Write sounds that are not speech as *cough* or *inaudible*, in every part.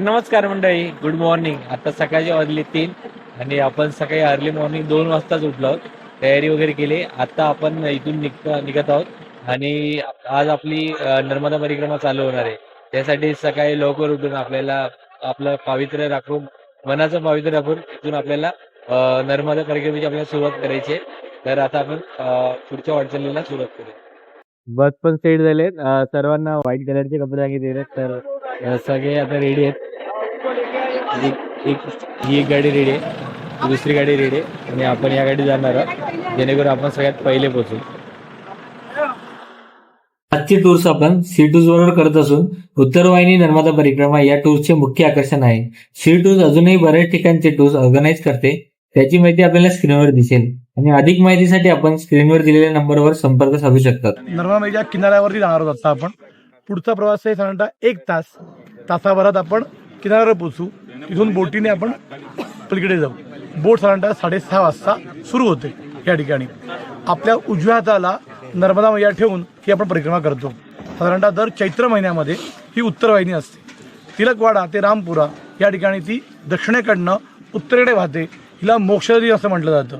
तर नमस्कार मंडळी. गुड मॉर्निंग आता सकाळची वाजली तीन आणि आपण सकाळी अर्ली मॉर्निंग दोन वाजताच उठलो. आहोत तयारी वगैरे केली. आता आपण इथून निघ निघत आहोत. आणि आज आपली नर्मदा परिक्रमा चालू होणार आहे. त्यासाठी सकाळी लवकर उठून आपल्याला आपलं पावित्र्य राखून मनाचं पावित्र्य राखून इथून आपल्याला नर्मदा परिक्रमेची आपल्याला सुरुवात करायची आहे. तर आता आपण पुढच्या वाटचालीला सुरुवात करू बस पण सेट झाले सर्वांना व्हाईट कलरचे कपडे सांगितले तर सगळे आता रेडी आहेत. एक ही एक गाडी रेडी आहे. दुसरी गाडी रेडी आहे. आणि आपण या गाडी जाणार आहोत. जेणेकरून आपण सगळ्यात पहिले पोहोचू. आजची टूर्स आपण सी टूर्स बरोबर करत असून उत्तर वाहिनी नर्मदा परिक्रमा या टूरचे मुख्य आकर्षण आहे. सी टूर्स अजूनही बऱ्याच ठिकाणचे टूर्स ऑर्गनाईज करते. त्याची माहिती आपल्याला स्क्रीनवर दिसेल. आणि अधिक माहितीसाठी आपण स्क्रीनवर दिलेल्या नंबरवर संपर्क साधू शकतात. नर्मदा किनाऱ्यावरती जाणार आहोत आता आपण. पुढचा प्रवास आहे साधारणतः एक तास. तासाभरात आपण किनाऱ्यावर पोचू तिथून बोटीने आपण पलीकडे जाऊ. बोट साधारणतः साडेसहा वाजता सुरू होते या ठिकाणी. आपल्या उजव्या हाताला नर्मदा मैया ठेवून ही आपण परिक्रमा करतो. साधारणतः दर चैत्र महिन्यामध्ये ही उत्तर वाहिनी असते. तिलकवाडा ते रामपुरा या ठिकाणी ती दक्षिणेकडनं उत्तरेकडे वाहते. हिला मोक्षदी असं म्हटलं जातं.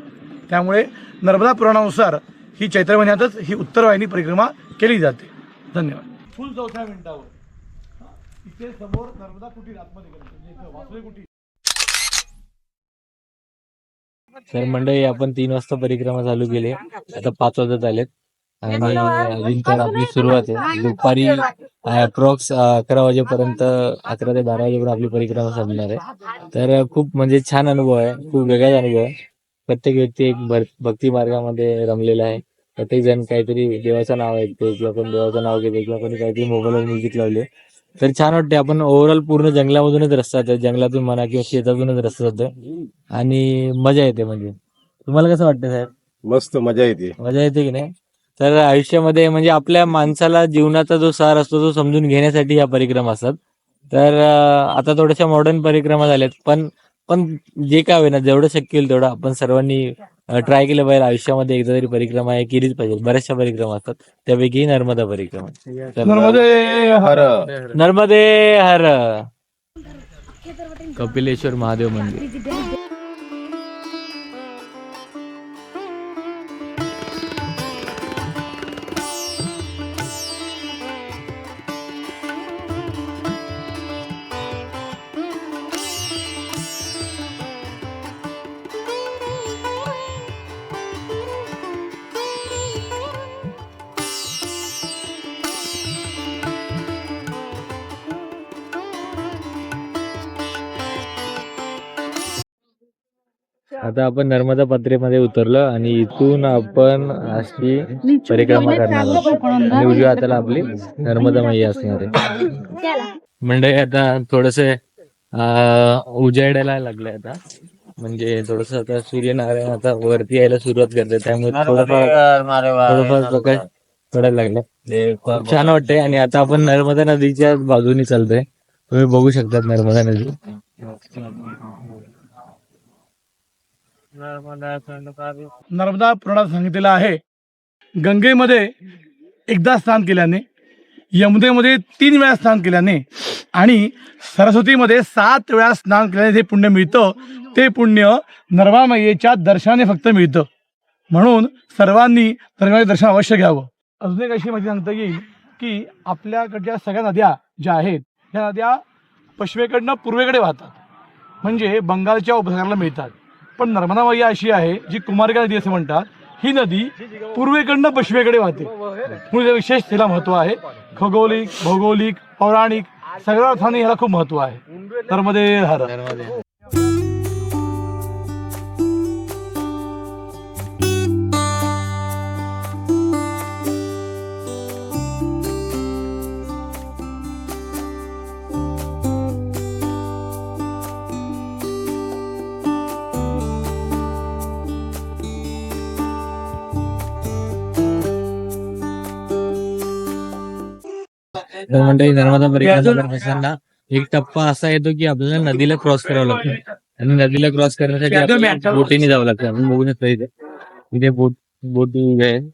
त्यामुळे नर्मदा पुराणानुसार ही चैत्र महिन्यातच ही उत्तर वाहिनी परिक्रमा केली जाते. धन्यवाद. फुल चौथ्या मिनिटावर. इथे समोर नर्मदा कुटीर आतमध्ये गेलं. म्हणजे कुटीर. तर मंडळी आपण तीन वाजता परिक्रमा चालू केली. आता पाच वाजत आलेत. आणि अजून तर आपली सुरुवात आहे. दुपारी अप्रॉक्स अकरा वाजेपर्यंत अकरा ते बारा वाजेपर्यंत आपली परिक्रमा संपणार आहे. तर खूप म्हणजे छान अनुभव आहे. खूप वेगळाच अनुभव आहे. प्रत्येक व्यक्ती एक भक्ती मार्गामध्ये रमलेला आहे. प्रत्येक जण काहीतरी देवाचं नाव ऐकते किंवा कोणी देवाचं नाव घेते किंवा कोणी काहीतरी मोबाईलवर म्युझिक लावले तर छान वाटते आपण ओव्हरऑल पूर्ण जंगलामधूनच रस्ता जातो जंगलातून म्हणा किंवा शेतातूनच रस्ता जातो आणि मजा येते म्हणजे. तुम्हाला कसं वाटतं साहेब? मस्त मजा येते. मजा येते की नाही? तर आयुष्यामध्ये म्हणजे आपल्या माणसाला जीवनाचा जो सार असतो तो समजून घेण्यासाठी या परिक्रमा असतात. तर आता थोड्याशा मॉडर्न परिक्रमा झाल्यात. पण पण जे काय होईना जेवढं शक्य होईल तेवढं आपण सर्वांनी ट्राय केलं पाहिजे. आयुष्यामध्ये एकदा तरी परिक्रमा हे केलीच पाहिजे. बऱ्याचशा परिक्रमा असतात. त्यापैकी नर्मदा परिक्रमा. नर्मदे हर. नर्मदे हर. कपिलेश्वर महादेव मंदिर. आता आपण नर्मदा पात्रेमध्ये उतरलो आणि इथून आपण अशी परिक्रमा करणार आहोत. आणि उजव्या हाताला आपली नर्मदा मैया असणार आहे. मंडळी आता थोडस उजाडायला लागलंय आता. म्हणजे थोडस आता सूर्यनारायण आता वरती यायला सुरुवात करते त्यामुळे थोडंफार थोडंफार प्रकाश पडायला लागलाय. खूप छान वाटतंय. आणि आता आपण नर्मदा नदीच्या बाजूनी चालतोय. तुम्ही बघू शकता नर्मदा नदी. नर्मदा पुराणात सांगितलेलं आहे. गंगेमध्ये एकदा स्नान केल्याने यमुनेमध्ये तीन वेळा स्नान केल्याने आणि सरस्वतीमध्ये सात वेळा स्नान केल्याने जे पुण्य मिळतं ते पुण्य नर्मामयेच्या दर्शनाने फक्त मिळतं. म्हणून सर्वांनी नर्मदा दर्शन अवश्य घ्यावं. अजून एक अशी माहिती सांगता येईल की आपल्याकडच्या सगळ्या नद्या ज्या आहेत ह्या नद्या पश्चिमेकडनं पूर्वेकडे वाहतात. म्हणजे बंगालच्या उपसागराला मिळतात. पण नर्मदा मैया अशी आहे जी कुमारिका नदी असं म्हणतात ही नदी पूर्वेकडनं पश्चिमेकडे वाहते. म्हणजे विशेष तिला महत्त्व आहे. खगोलिक भौगोलिक पौराणिक सगळ्या अर्थाने ह्याला खूप महत्त्व आहे. नर्मदे हर तर मंडळी नर्मदा परिक्रमा एक टप्पा असा येतो की आपल्याला नदीला क्रॉस करावं लागतं. आणि नदीला क्रॉस करण्यासाठी बोटीने जावं लागतं. आपण बघू शकतो इथे इथे बोट बोटी आहेत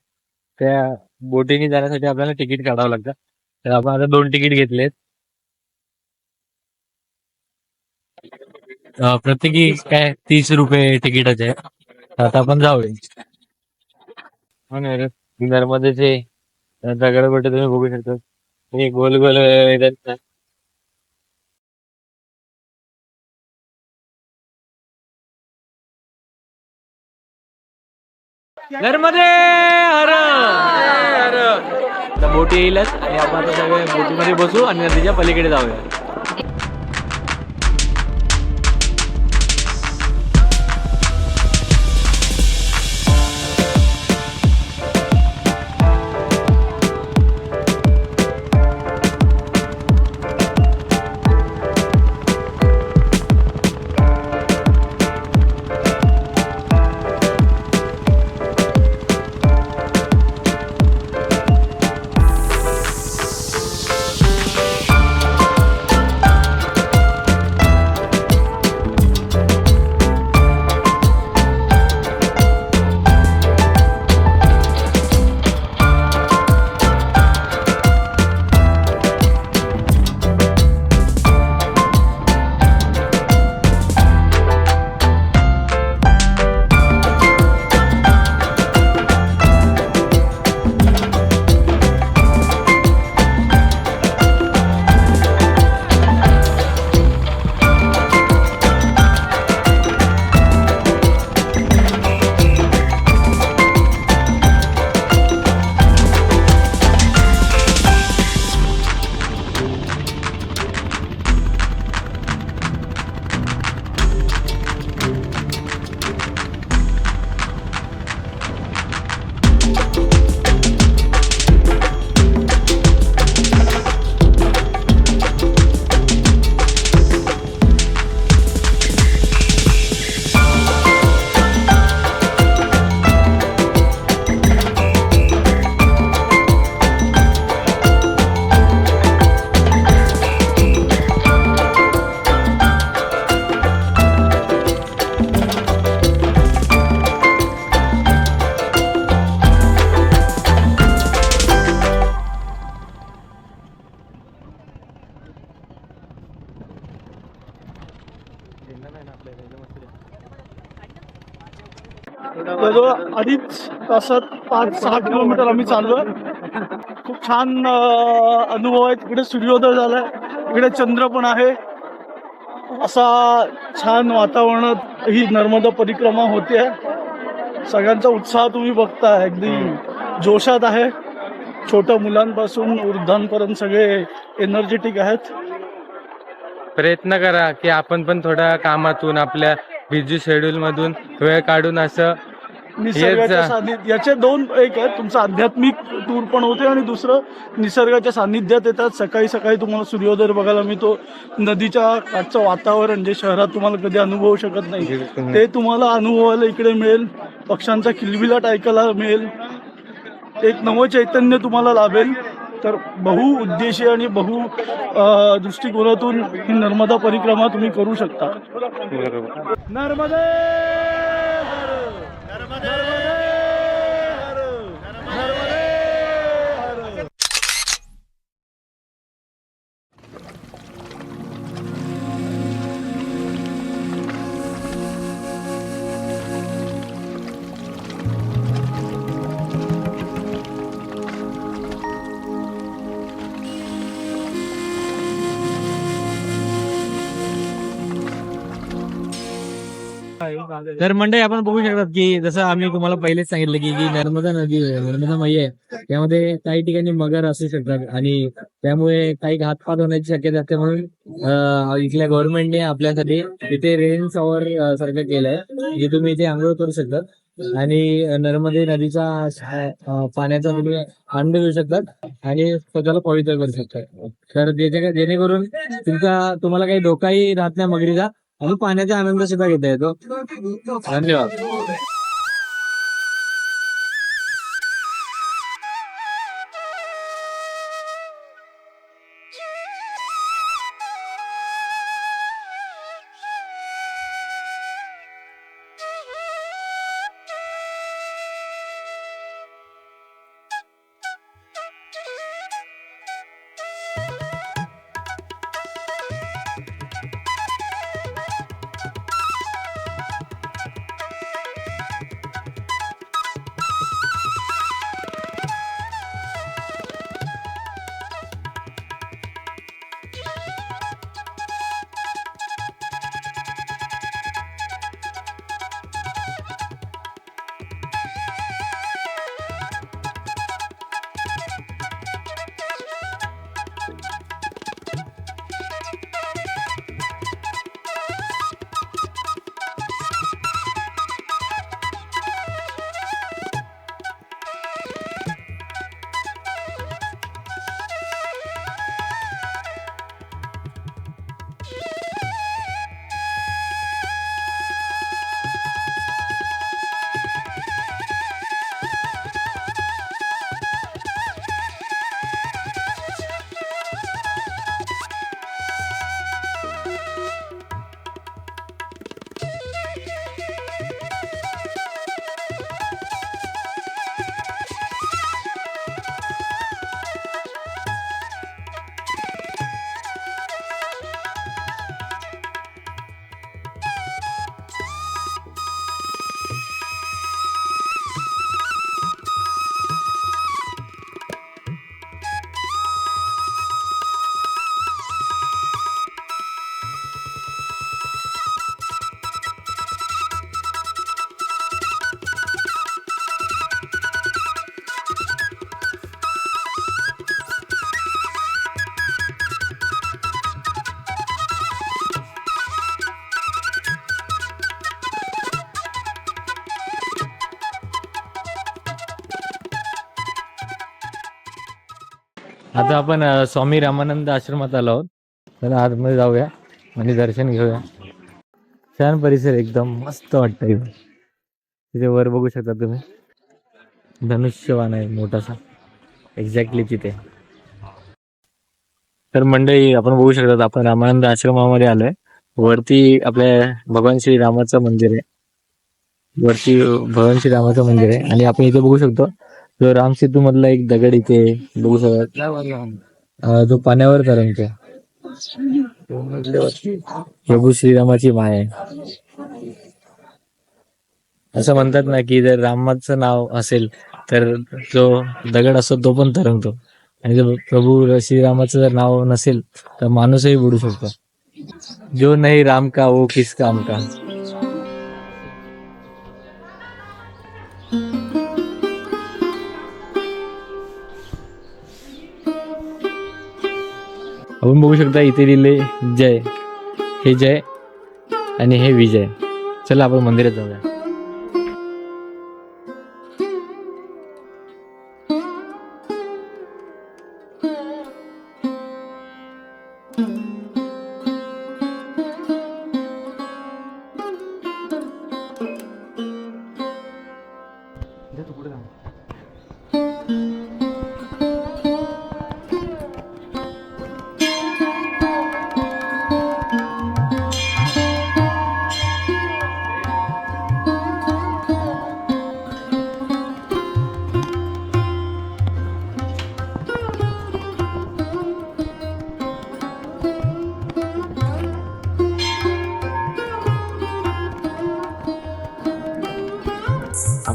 त्या बोटीने जाण्यासाठी आपल्याला तिकीट काढावं लागतं. तर आपण आता दोन तिकीट घेतलेत. प्रत्येकी काय तीस रुपये तिकीटच आहे. आता आपण जाऊया. हो ना रे. नर्मदेचे दगडपट्टे तुम्ही बघू शकता. हे गोल गोल येतात नर्मदे हर आता येईलच आणि आपण आता सगळे बोटीमध्ये बसू आणि नदीच्या पलीकडे जाऊया. जवळजवळ अडीच तासात पाच सहा किलोमीटर आम्ही चाललोय. खूप छान अनुभव आहे. तिकडे सूर्योदय झालाय. इकडे चंद्र पण आहे. असा छान वातावरणात ही नर्मदा परिक्रमा होते सगळ्यांचा उत्साह तुम्ही बघता अगदी जोशात आहे. छोट्या मुलांपासून वृद्धांपर्यंत सगळे एनर्जेटिक आहेत. प्रयत्न करा की आपण पण थोड्या कामातून आपल्या बिझी शेड्यूल मधून वेळ काढून असं निसर्गाच्या हेच- सानिध्य याचे दोन एक आहेत. तुमचं आध्यात्मिक टूर पण होते आणि दुसरं निसर्गाच्या सानिध्यात येतात. सकाळी सकाळी तुम्हाला सूर्योदय बघायला मिळतो. नदीच्या काठचं वातावरण जे शहरात तुम्हाला कधी अनुभवू शकत नाही ते तुम्हाला अनुभवायला इकडे मिळेल. पक्ष्यांचा किलबिलाट ऐकायला मिळेल. एक नवं चैतन्य तुम्हाला लाभेल. तर बहु उद्देशी आणि बहु दृष्टिकोनातून ही नर्मदा परिक्रमा तुम्ही करू शकता. नर्मदे! नर्मदे तर मंडळी आपण बघू शकतात की जसं आम्ही तुम्हाला पहिलेच सांगितलं की जी नर्मदा नदी आहे नर्मदा मैया आहे. त्यामध्ये काही ठिकाणी मगर असू शकतात आणि त्यामुळे काही घातपात होण्याची शक्यता असते म्हणून इथल्या गव्हर्नमेंटने आपल्यासाठी इथे रेन सॉवर सारखं केलंय जे तुम्ही इथे आंघोळ करू शकतात. आणि नर्मदे नदीचा पाण्याचा तुम्ही आनंद घेऊ शकतात आणि स्वतःला पवित्र करू शकतात. तर जेणे- जेणेकरून तुमचा तुम्हाला काही धोकाही राहत नाही मगरीचा आम्ही पाण्याचा आनंद सुद्धा घेता येतो. धन्यवाद. आता आपण अ, स्वामी रामानंद आश्रमात आलो आहोत. चला आतमध्ये जाऊया आणि दर्शन घेऊया. छान परिसर एकदम मस्त वाटतं इथं तिथे वर बघू शकता तुम्ही. धनुष्यवान आहे मोठासा. एक्झॅक्टली तिथे. तर मंडळी आपण बघू शकतात आपण रामानंद आश्रमामध्ये आलोय. वरती आपल्या भगवान श्री रामाचं मंदिर आहे. वरती भगवान श्री रामाचं मंदिर आहे. आणि आपण इथे बघू शकतो जो राम सेतू मधला एक दगड इथे बघू शकत. जो पाण्यावर तरंगतो. प्रभू श्रीरामाची माय असं म्हणतात ना की जर रामाचं नाव असेल तर जो दगड असतो तो पण तरंगतो. आणि जर प्रभू श्रीरामाचं जर नाव नसेल तर माणूसही बुडू शकतो. जो नाही राम का वो किस काम का आपण बघू शकता इथे लिहिले जय. हे जय आणि हे विजय. चला आपण मंदिरात जाऊया.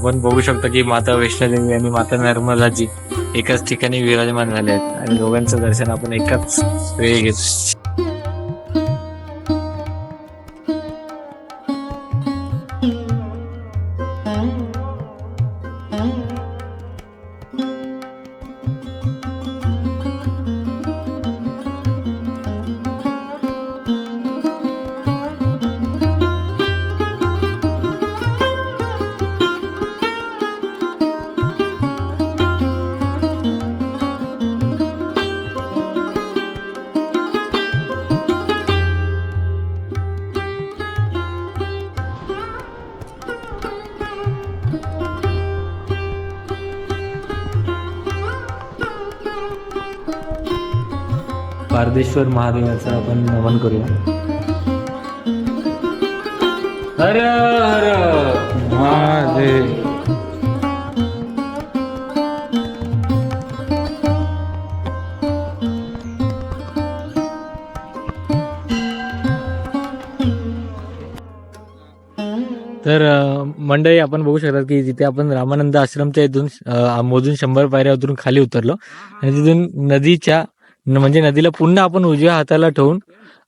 आपण बघू शकतो की माता वैष्णोदेवी आणि माता नर्मदाजी एकाच ठिकाणी विराजमान झाले आहेत. आणि दोघांचं दर्शन आपण एकाच वेळी घेतो पारदेश्वर महादेवाचं आपण नमन करूया. हर हर महादेव. तर मंडळी आपण बघू शकतात की जिथे आपण रामानंद आश्रमच्या इथून मोजून शंभर पायऱ्या उतरून खाली उतरलो आणि तिथून नदीच्या म्हणजे नदीला पुन्हा आपण उजव्या हाताला ठेवून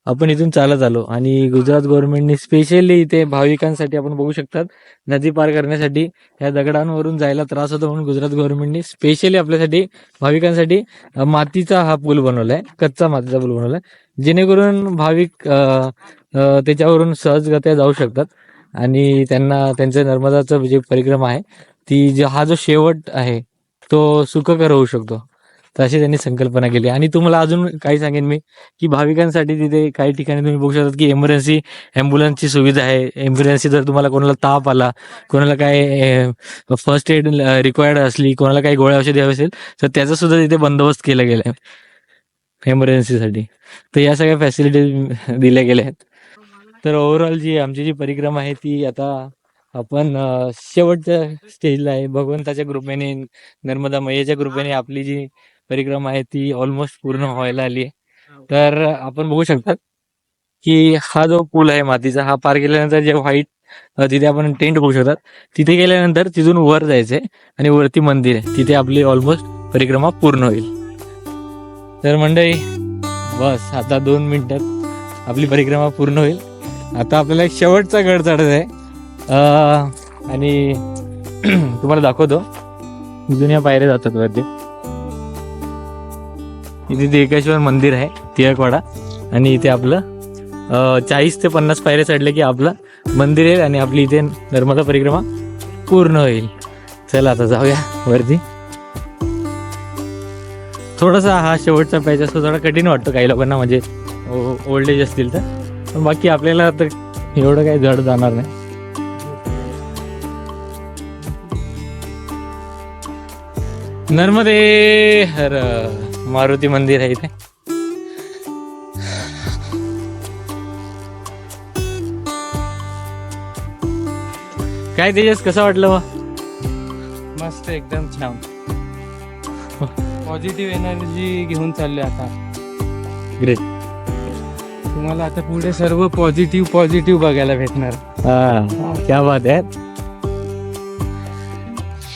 आपण इथून चालत आलो. आणि गुजरात गव्हर्नमेंटने स्पेशली इथे भाविकांसाठी आपण बघू शकतात नदी पार करण्यासाठी या दगडांवरून जायला त्रास होतो म्हणून गुजरात गव्हर्नमेंटने स्पेशली आपल्यासाठी भाविकांसाठी मातीचा हा पूल बनवलाय कच्चा मातीचा पूल बनवलाय जेणेकरून भाविक त्याच्यावरून सहजगत्या जाऊ शकतात. आणि त्यांना त्यांचं नर्मदाचं जे परिक्रमा आहे ती हा जो शेवट आहे तो सुखकर होऊ शकतो. तर अशी त्यांनी संकल्पना केली. आणि तुम्हाला अजून काही सांगेन मी की भाविकांसाठी तिथे काही ठिकाणी तुम्ही बघू शकता की एमर्जन्सी ॲम्ब्युलन्सची सुविधा आहे. एमर्जन्सी जर तुम्हाला कोणाला ताप आला कोणाला काय फर्स्ट एड रिक्वायर्ड असली कोणाला काही गोळ्या औषधी हवी असेल तर त्याचा सुद्धा तिथे बंदोबस्त केला गेला आहे. एमर्जन्सीसाठी तर या सगळ्या फॅसिलिटीज दिल्या गेल्या आहेत. तर ओव्हरऑल जी आमची जी परिक्रमा आहे ती आता आपण शेवटच्या स्टेजला आहे. भगवंताच्या कृपेने नर्मदा मैयाच्या कृपेने आपली जी परिक्रमा आहे ती ऑलमोस्ट पूर्ण व्हायला आली आहे. तर आपण बघू शकतात की हा जो पूल आहे मातीचा हा पार केल्यानंतर जे व्हाईट तिथे आपण टेंट बघू शकतात. तिथे गेल्यानंतर तिथून वर जायचंय आणि वरती मंदिर आहे. तिथे आपली ऑलमोस्ट परिक्रमा पूर्ण होईल. तर मंडळी बस आता दोन मिनिटात आपली परिक्रमा पूर्ण होईल. आता आपल्याला एक शेवटचा गड चढायचा आहे. आणि *clears throat* तुम्हाला दाखवतो. इथून या पायऱ्या जातात वरती. इथे देकेश्वर मंदिर आहे टिळकवाडा आणि इथे आपलं चाळीस ते पन्नास पायऱ्या चढले की आपलं मंदिर येईल आणि आपली इथे नर्मदा परिक्रमा पूर्ण होईल. चला आता जाऊया वरती. थोडासा हा शेवटचा पॅच असतो थोडा कठीण वाटतो काही लोकांना म्हणजे ओल्ड एज असतील तर. पण बाकी आपल्याला तर एवढं काही जड जाणार नाही. नर्मदे हर मारुती मंदिर आहे इथे. काय तेजस कसं वाटलं मग? मस्त एकदम छान. पॉझिटिव्ह एनर्जी घेऊन चालले आता. ग्रेट तुम्हाला आता पुढे सर्व पॉझिटिव्ह पॉझिटिव्ह बघायला भेटणार. हा क्या बात आहे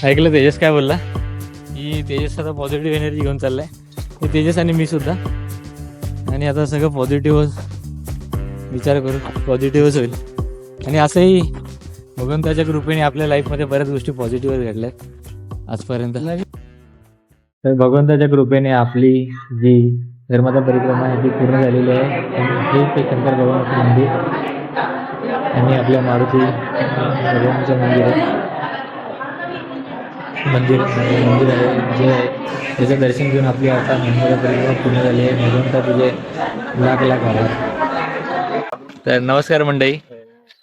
ऐकलं तेजस काय बोलला? की तेजस आता पॉझिटिव्ह एनर्जी घेऊन चाललाय. हे तेजस आणि मी सुद्धा. आणि आता सगळं पॉझिटिव्ह विचार करू पॉझिटिव्हच होईल. आणि असंही भगवंताच्या कृपेने आपल्या लाईफमध्ये बऱ्याच गोष्टी पॉझिटिव्हच घडल्यात आजपर्यंत. तर भगवंताच्या कृपेने आपली जी धर्माचा परिक्रमा आहे ती पूर्ण झालेली आहे. आणि हे ते शंकर भगवानाचं मंदिर आणि आपल्या मारुती भगवानचं मंदिर आहे. मंदिर मंदिर आहे जे आहे त्याचं दर्शन घेऊन आपली आता नर्मदा पुणे पूर्ण झाली आहे. भगवंता तुझे लाख लाख आहे तर नमस्कार मंडळी.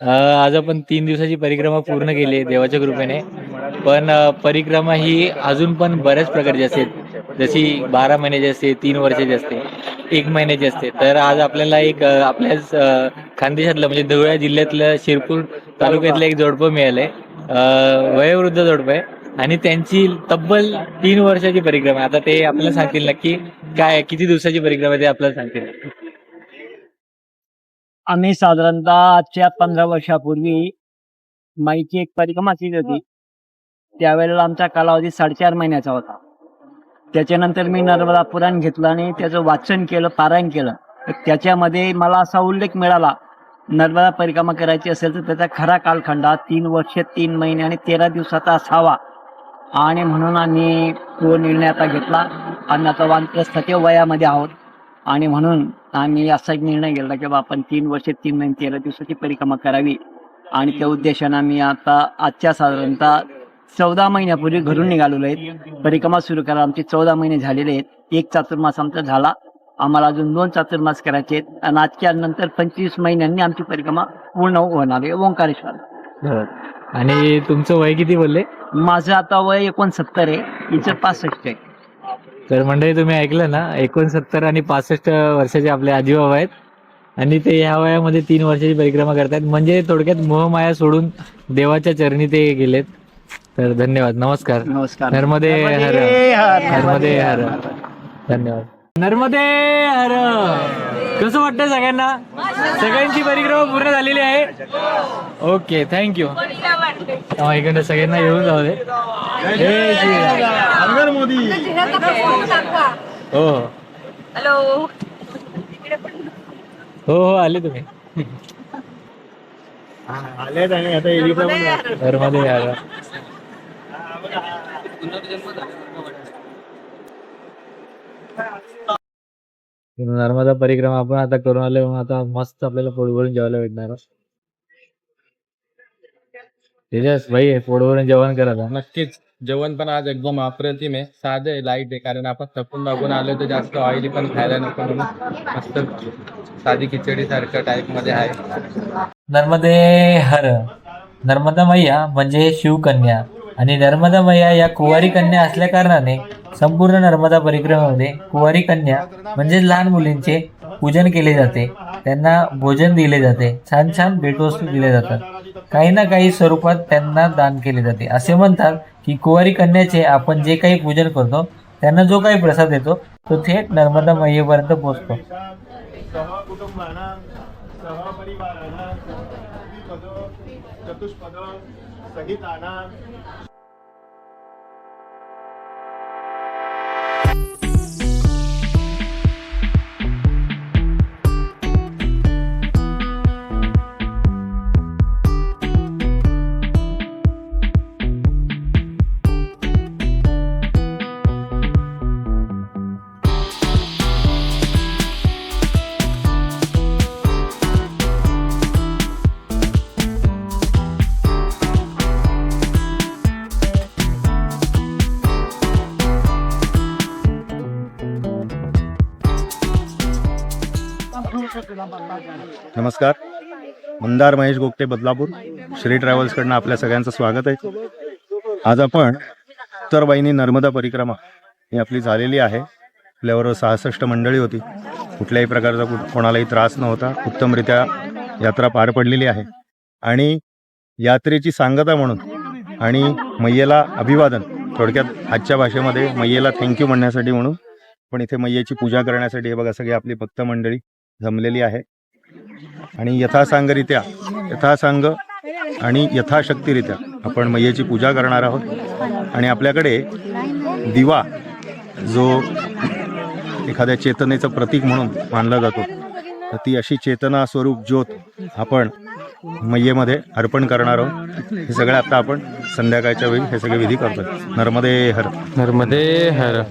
आज आपण तीन दिवसाची परिक्रमा पूर्ण केली आहे देवाच्या कृपेने. पण परिक्रमा ही अजून पण बऱ्याच प्रकारची असते. जशी बारा महिन्याची असते तीन वर्षाची असते एक महिन्याची असते. तर आज आपल्याला एक आपल्या आपल्याच खानदेशातलं म्हणजे धुळ्या जिल्ह्यातलं शिरपूर तालुक्यातलं एक जोडपं मिळालंय. वयोवृद्ध जोडपं आहे. आणि त्यांची तब्बल तीन वर्षाची परिक्रमा आता ते आपल्याला सांगतील नक्की काय किती दिवसाची परिक्रमा आहे ते आपल्याला सांगतील. आम्ही साधारणतः आजच्या पंधरा वर्षापूर्वी माईची एक परिक्रमा केली होती. त्यावेळेला आमचा कालावधी साडेचार महिन्याचा होता. त्याच्यानंतर मी नर्मदा पुराण घेतलं आणि त्याचं वाचन केलं पारायण केलं. तर त्याच्यामध्ये मला असा उल्लेख मिळाला नर्मदा परिक्रमा करायची असेल तर त्याचा खरा कालखंड तीन वर्ष तीन महिने आणि तेरा दिवसाचा असावा. आणि म्हणून आम्ही तो निर्णय आता घेतला. आम्ही आता वानप्रस्थाच्या वयामध्ये आहोत. आणि म्हणून आम्ही असा एक निर्णय घेतला की आपण तीन वर्ष तीन महिने तेरा दिवसाची परिक्रमा करावी. आणि त्या उद्देशानं आम्ही आता आजच्या साधारणतः चौदा महिन्यापूर्वी घरून निघालेलो आहेत परिक्रमा सुरू करायला आमचे चौदा महिने झालेले आहेत. एक चातुर्मास आमचा झाला. आम्हाला अजून दोन चातुर्मास करायचे आहेत. आणि आजच्या नंतर पंचवीस महिन्यांनी आमची परिक्रमा पूर्ण होणार आहे. ओंकारेश्वर. आणि तुमचं वय किती बोलले? माझं आता वय एकोणसत्तर आहे. हिचं पासष्ट आहे. तर मंडळी तुम्ही ऐकलं ना? एकोणसत्तर आणि पासष्ट वर्षाचे आपले आजीबाबा आहेत. आणि ते ह्या वयामध्ये तीन वर्षाची परिक्रमा करतायत म्हणजे थोडक्यात मोहमाया सोडून देवाच्या चरणी ते गेलेत. तर धन्यवाद. नमस्कार. नमस्कार. नर्मदे हर. नर्मदे हर. धन्यवाद. नर्मदे हर. कसं वाटतं सगळ्यांना? सगळ्यांची परिक्रमा पूर्ण झालेली आहे. ओके थँक्यू इकडे सगळ्यांना येऊन जाऊ दे. जय श्रीराम. हो. हो. हॅलो हो हो आले तुम्ही नर्मदे हर नर्मदा परिक्रमा आपण आता करून आलो आता मस्त आपल्याला पोट भरून जेवायला भेटणार. तेजस भाई पोट भरून जेवण करा. नक्कीच. जेवण पण आज एकदम अप्रतिम आहे. साधं आहे लाइट आहे कारण आपण थकून मागून आलो तर जास्त ऑइली पण खायला नको म्हणून मस्त साधी खिचडी सारखं टाईपमध्ये आहे. नर्मदे हर. नर्मदा मैया म्हणजे शिवकन्या. आणि नर्मदा मैया या कुवारी कन्या असल्या कारणाने संपूर्ण नर्मदा परिक्रमेमध्ये कुवारी कन्या म्हणजे लहान मुलींचे पूजन केले जाते. त्यांना भोजन दिले जाते. छान छान भेटवस्तू दिल्या जातात. काही ना काही स्वरूपात त्यांना दान केले जाते. असे म्हणतात की कुवारी कन्याचे आपण जे काही पूजन करतो त्यांना जो काही प्रसाद येतो तो थेट नर्मदा मैयेपर्यंत पोहोचतो. चतुष्पद सहपरिवाराणां द्विपद नमस्कार. मंदार महेश गोगटे बदलापूर. श्री ट्रॅव्हल्सकडनं आपल्या सगळ्यांचं स्वागत आहे. आज आपण उत्तरवाहिनी नर्मदा परिक्रमा ही आपली झालेली आहे. आपल्याबरोबर सहासष्ट मंडळी होती. कुठल्याही प्रकारचा कोणालाही त्रास नव्हता. उत्तमरित्या यात्रा पार पडलेली आहे. आणि यात्रेची सांगता म्हणून आणि मैयेला अभिवादन थोडक्यात आजच्या भाषेमध्ये मैयेला थँक्यू म्हणण्यासाठी म्हणून पण इथे मैयेची पूजा करण्यासाठी हे बघा सगळी आपली भक्त मंडळी जमलेली आहे. आणि यथासांगरित्या यथासांग आणि यथाशक्तीरित्या आपण मैयेची पूजा करणार आहोत. आणि आपल्याकडे दिवा जो एखाद्या चेतनेचं प्रतीक म्हणून मानला जातो तर ती अशी चेतना स्वरूप ज्योत आपण मैयेमध्ये अर्पण करणार आहोत. हे सगळं आता आपण संध्याकाळच्या वेळी हे सगळे विधी करतोय. नर्मदे हर. नर्मदे हर.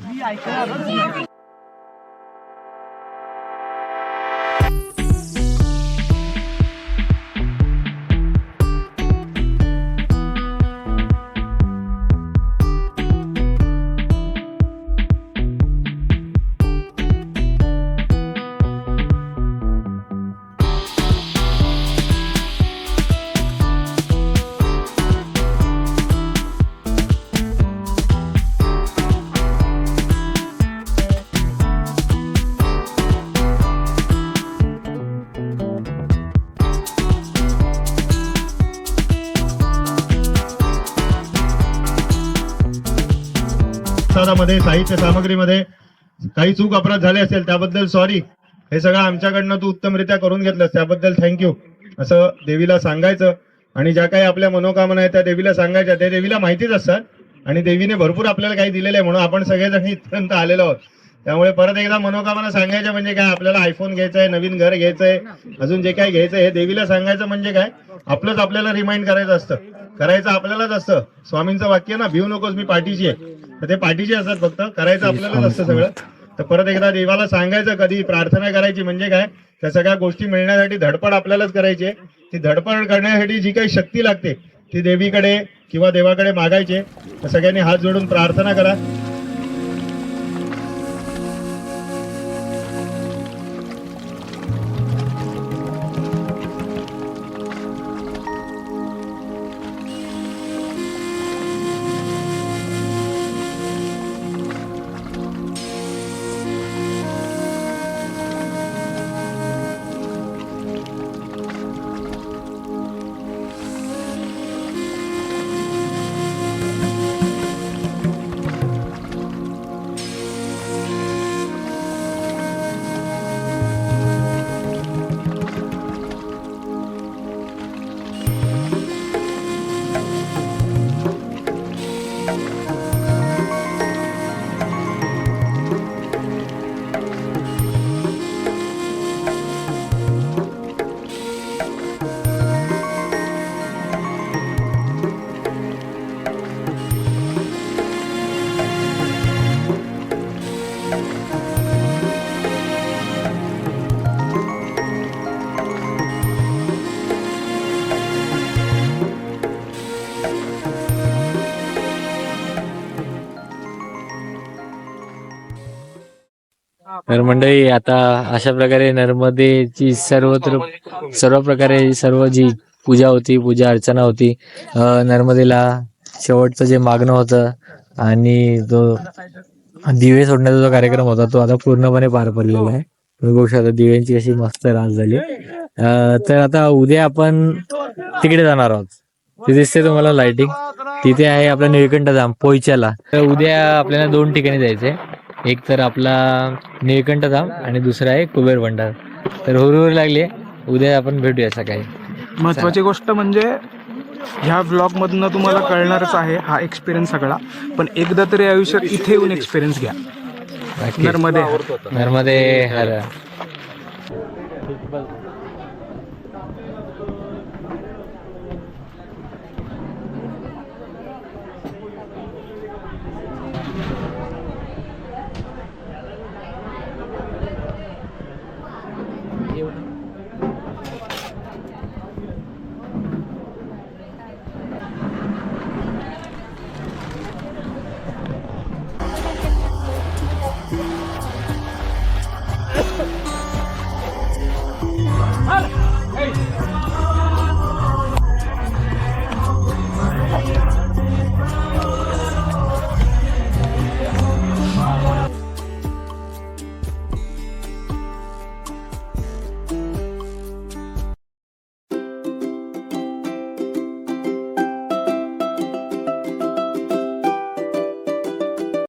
प्रसादामध्ये साहित्य सामग्रीमध्ये काही चूक अपराध झाले असेल त्याबद्दल सॉरी हे सगळं आमच्याकडनं तू उत्तमरित्या करून घेतलंस त्याबद्दल थँक्यू असं देवीला सांगायचं. आणि ज्या काही आपल्या मनोकामना आहेत त्या देवीला सांगायच्या. त्या देवीला माहितीच असतात. आणि देवीने भरपूर आपल्याला काही दिलेलं आहे म्हणून आपण सगळेजण इथपर्यंत आलेलो आहोत. त्यामुळे परत एकदा मनोकामना सांगायच्या म्हणजे काय? आपल्याला आयफोन घ्यायचा आहे नवीन घर घ्यायचंय अजून जे काही घ्यायचं हे देवीला सांगायचं म्हणजे काय? आपलंच आपल्याला रिमाइंड करायचं असतं. करायचं आपल्यालाच असतं. स्वामींचं वाक्य ना भिऊ नकोस मी पाठीची आहे. तर ते पाठीचे असतात फक्त. करायचं आपल्यालाच असतं सगळं. तर परत एकदा देवाला सांगायचं कधी? प्रार्थना करायची म्हणजे काय? त्या सगळ्या गोष्टी मिळण्यासाठी धडपड आपल्यालाच करायची ती धडपड करण्यासाठी जी काही शक्ती लागते ती देवीकडे किंवा देवाकडे मागायची. तर सगळ्यांनी हात जोडून प्रार्थना करा. तर मंडळी आता अशा प्रकारे नर्मदेची सर्वत्र सर्व प्रकारे सर्व जी पूजा होती पूजा अर्चना होती नर्मदेला शेवटचं जे मागणं होतं आणि जो दिवे सोडण्याचा जो कार्यक्रम होता तो आता पूर्णपणे पार पडलेला आहे. तुम्ही बघू शकता दिव्यांची अशी मस्त रास झाली. तर आता उद्या आपण तिकडे जाणार आहोत. ते दिसते तुम्हाला लाइटिंग तिथे आहे आपला निळकंठ जाम पोयच्याला. तर उद्या आपल्याला दोन ठिकाणी जायचंय. एक तर आपला निळकंठ धाम आणि दुसरा आहे कुबेर भंडार. तर हुरहुर लागली उद्या आपण भेटूया सकाळी. महत्वाची गोष्ट म्हणजे ह्या ब्लॉग मधनं तुम्हाला कळणारच आहे हा एक्सपिरियन्स सगळा. पण एकदा तरी आयुष्यात इथे येऊन एक्सपिरियन्स घ्या. नर्मदे. नर्मदे हर.